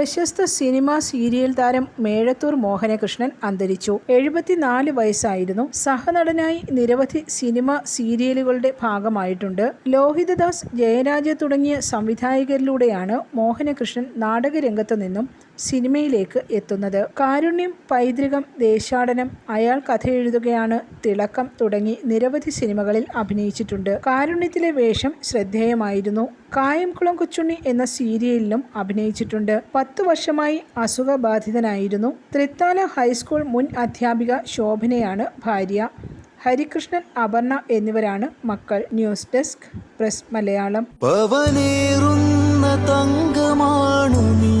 പ്രശസ്ത cinema serial താരം മേഴത്തൂർ മോഹനകൃഷ്ണൻ അന്തരിച്ചു. എഴുപത്തിനാല് വയസ്സായിരുന്നു. സഹനടനായി നിരവധി സിനിമ സീരിയലുകളുടെ ഭാഗമായിട്ടുണ്ട്. ലോഹിതദാസ് ജയരാജ തുടങ്ങിയ സംവിധായകരിലൂടെയാണ് മോഹനകൃഷ്ണൻ നാടകരംഗത്തു നിന്നും സിനിമയിലേക്ക് എത്തുന്നത്. കാരുണ്യം പൈതൃകം ദേശാടനം അയാൾ കഥ എഴുതുകയാണ് തിളക്കം തുടങ്ങി നിരവധി സിനിമകളിൽ അഭിനയിച്ചിട്ടുണ്ട്. കാരുണ്യത്തിലെ വേഷം ശ്രദ്ധേയമായിരുന്നു. കായംകുളം കൊച്ചുണ്ണി എന്ന സീരിയലിലും അഭിനയിച്ചിട്ടുണ്ട്. പത്തു വർഷമായി അസുഖബാധിതനായിരുന്നു. തൃത്താല ഹൈസ്കൂൾ മുൻ അധ്യാപിക ശോഭനയാണ് ഭാര്യ. ഹരികൃഷ്ണൻ അപർണ എന്നിവരാണ് മക്കൾ. News desk press Malayalam. തങ്കമാണു നീ.